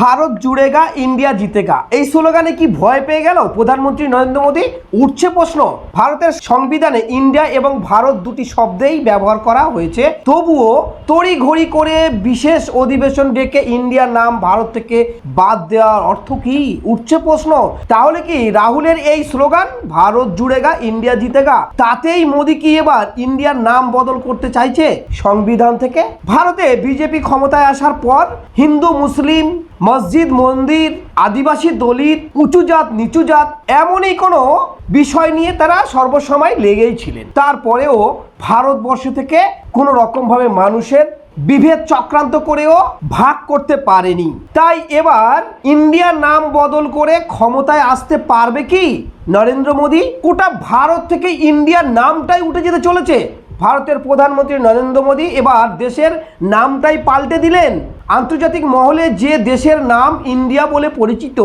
ভারত জুড়েগা, ইন্ডিয়া জিতেগা। এই স্লোগানে কি ভয় পেয়ে গেল? প্রধানমন্ত্রী নরেন্দ্র মোদী? উঠছে প্রশ্ন। ভারতের সংবিধানে ইন্ডিয়া এবং ভারত দুটি শব্দেই ব্যবহার করা হয়েছে। তবুও তড়ি ঘড়ি করে বিশেষ অধিবেশন ডেকে ইন্ডিয়ার নাম ভারত থেকে বাদ দেওয়ার অর্থ কি? উঠছে প্রশ্ন। তাহলে কি রাহুলের এই স্লোগান, ভারত জুড়েগা, ইন্ডিয়া জিতেগা, তাতেই মোদী কি এবার ইন্ডিয়ার নাম বদল করতে চাইছে? সংবিধান থেকে? ভারতে বিজেপি ক্ষমতায় আসার পর হিন্দু, মুসলিম মসজিদ, মন্দির, আদিবাসী দলিত, উঁচু জাত, নিচু জাত, এমনই কোনো বিষয় নিয়ে তারা সর্বসময় লেগেই ছিলেন। তারপরেও ভারতবর্ষ থেকে কোনো রকমভাবে মানুষের বিভেদ চক্রান্ত করেও ভাগ করতে পারেনি। তাই এবার ইন্ডিয়ার নাম বদল করে ক্ষমতায় আসতে পারবে কি নরেন্দ্র মোদী? গোটা ভারত থেকে ইন্ডিয়ার নামটাই উঠে যেতে চলেছে। ভারতের প্রধানমন্ত্রী নরেন্দ্র মোদী এবার দেশের নামটাই পাল্টে দিলেন। আন্তর্জাতিক মহলে যে দেশের নাম ইন্ডিয়া বলে পরিচিত,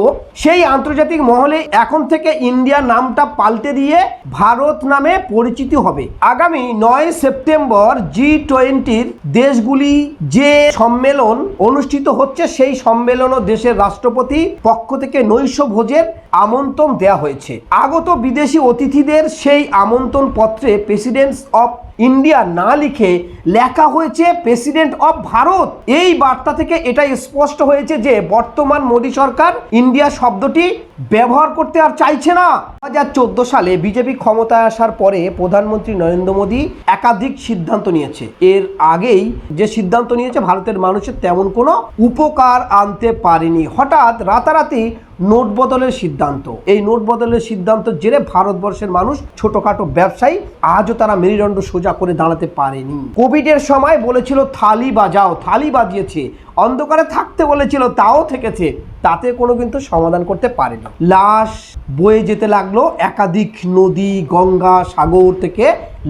সেই আন্তর্জাতিক মহলে এখন থেকে ইন্ডিয়া নামটা পাল্টে দিয়ে ভারত নামে পরিচিতি হবে। আগামী নয় সেপ্টেম্বর জি টোয়েন্টির দেশগুলি যে সম্মেলন অনুষ্ঠিত হচ্ছে, সেই সম্মেলনও দেশের রাষ্ট্রপতি পক্ষ থেকে নৈশ ভোজের আমন্ত্রণ দেয়া হয়েছে। আগত বিদেশি অতিথিদের সেই আমন্ত্রণ পত্রে প্রেসিডেন্টস অফ ইন্ডিয়া না লিখে লেখা হয়েছে প্রেসিডেন্ট অফ ভারত। এই বার্তা থেকে এটাই স্পষ্ট হয়েছে যে বর্তমান মোদী সরকার ইন্ডিয়া শব্দটি ব্যবহার করতে আর চাইছে না। দু হাজার চোদ্দ সালে বিজেপি ক্ষমতায় আসার পরে প্রধানমন্ত্রী নরেন্দ্র মোদী একাধিক সিদ্ধান্ত নিয়েছে। এর আগেই যে সিদ্ধান্ত নিয়েছে, ভারতের মানুষের তেমন কোনো উপকার আনতে পারেনি। হঠাৎ রাতারাতি নোট বদলের সিদ্ধান্ত। এই নোট বদলের সিদ্ধান্ত জেরে ভারতবর্ষের মানুষ ছোটখাটো ব্যবসায়ী আজও তারা মেরুদণ্ড সোজা করে দাঁড়াতে পারেনি। কোভিডের সময় বলেছিল, থালি বাজাও। থালি বাজিয়েছে। অন্ধকারে থাকতে বলেছিল, তাও থেকেছে। তাতে কোনো কিন্তু সমাধান করতে পারেনি। লাশ বয়ে যেতে লাগল একাধিক নদী, গঙ্গা, সাগর থেকে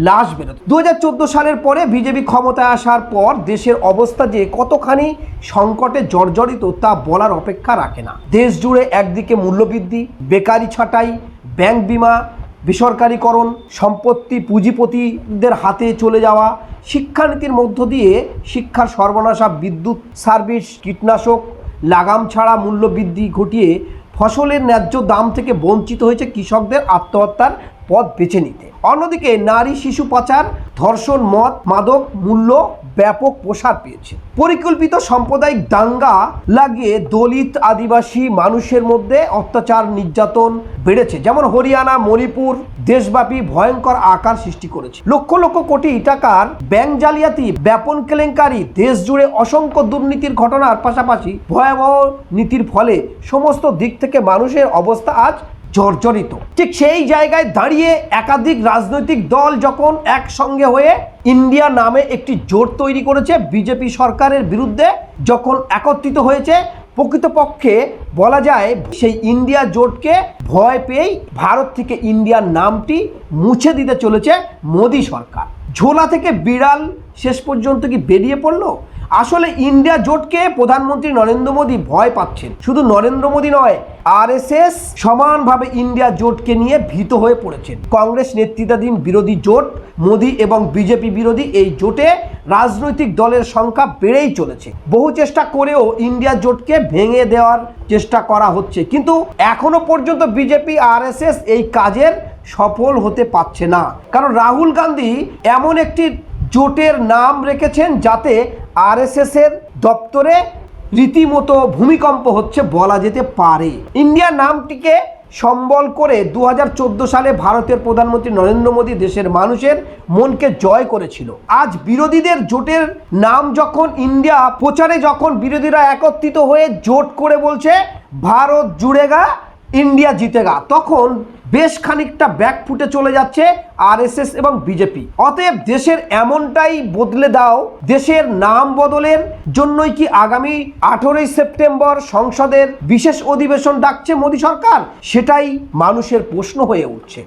লাশ বেরোতো। দু হাজার সালের পরে বিজেপি ক্ষমতায় আসার পর দেশের অবস্থা যে কতখানি সংকটে জর্জরিত তা বলার অপেক্ষা রাখে না। দেশ জুড়ে একদিকে মূল্যবৃদ্ধি, বেকারি ছাঁটাই, ব্যাংক বিমা, বেসরকারীকরণ, সম্পত্তি পুঁজিপতিদের হাতে চলে যাওয়া, শিক্ষানীতির মধ্য দিয়ে শিক্ষার সর্বনাশা, বিদ্যুৎ সার্ভিস, কীটনাশক লাগাম ছাড়া মূল্যবৃদ্ধি ঘটিয়ে ফসলের ন্যায্য দাম থেকে বঞ্চিত হয়েছে কৃষকদের আত্মহত্যার পথ বেছে নিতে। অন্যদিকে নারী শিশু পাচার, ধর্ষণ, মদ, মাদক, মূল্য ব্যাপক প্রসার পেয়েছে। পরিকল্পিত সাম্প্রদায়িক দাঙ্গা লাগিয়ে দলিত আদিবাসী মানুষের মধ্যে অত্যাচার, নির্যাতন বেড়েছে। যেমন হরিয়ানা, মণিপুর দেশব্যাপী ভয়ঙ্কর আকার সৃষ্টি করেছে। লক্ষ লক্ষ কোটি টাকার ব্যাংক জালিয়াতি, ব্যাপন কেলেঙ্কারি দেশ জুড়ে অসংখ্য দুর্নীতির ঘটনার পাশাপাশি ভয়াবহ নীতির ফলে সমস্ত দিক থেকে মানুষের অবস্থা আজ জর্জরিত। ঠিক সেই জায়গায় দাঁড়িয়ে একাধিক রাজনৈতিক দল যখন একসঙ্গে হয়ে ইন্ডিয়া নামে একটি জোট তৈরি করেছে, বিজেপি সরকারের বিরুদ্ধে যখন একত্রিত হয়েছে, প্রকৃতপক্ষে বলা যায় সেই ইন্ডিয়া জোটকে ভয় পেয়েই ভারত থেকে ইন্ডিয়ার নামটি মুছে দিতে চলেছে মোদী সরকার। ঝোলা থেকে বিড়াল শেষ পর্যন্ত কি বেরিয়ে পড়ল? আসলে ইন্ডিয়া জোটকে প্রধানমন্ত্রী নরেন্দ্র মোদী ভয় পাচ্ছেন। শুধু নরেন্দ্র মোদী নয় আরএসএস সমানভাবে ইন্ডিয়া জোটকে নিয়ে ভীত হয়ে পড়েছেন। কংগ্রেস নেতৃত্বাধীন বিরোধী জোট, মোদী এবং বিজেপি বিরোধী এই জোটে রাজনৈতিক দলের সংখ্যা বেড়েই চলেছে। বহু চেষ্টা করেও ইন্ডিয়া জোটকে ভেঙে দেওয়ার চেষ্টা করা হচ্ছে। কিন্তু এখনও পর্যন্ত বিজেপি আরএসএস এই কাজের সফল হতে পারছে না। কারণ রাহুল গান্ধী এমন একটি জোটের নাম রেখেছেন যাতে আরএসএস এর দপ্তরে রীতিমতো ভূমিকম্প হচ্ছে বলা যেতে পারে। ইন্ডিয়া নামটিকে সম্বল করে দু হাজার চোদ্দ সালে ভারতের প্রধানমন্ত্রী নরেন্দ্র মোদী দেশের মানুষের মনকে জয় করেছিল। আজ বিরোধীদের জোটের নাম যখন ইন্ডিয়া প্রচারে যখন বিরোধীরা একত্রিত হয়ে জোট করে বলছে, ভারত জুড়েগা ইন্ডিয়া জিতেগা তখন বেশ খানিকটা ব্যাক ফুটে চলে যাচ্ছে আরএসএস এবং বিজেপি অতএব দেশের এমনটাই বদলে দাও, দেশের নাম বদলের জন্যই কি আগামী আঠেরোই সেপ্টেম্বর সংসদের বিশেষ অধিবেশন ডাকছে মোদী সরকার? সেটাই মানুষের প্রশ্ন হয়ে উঠছে।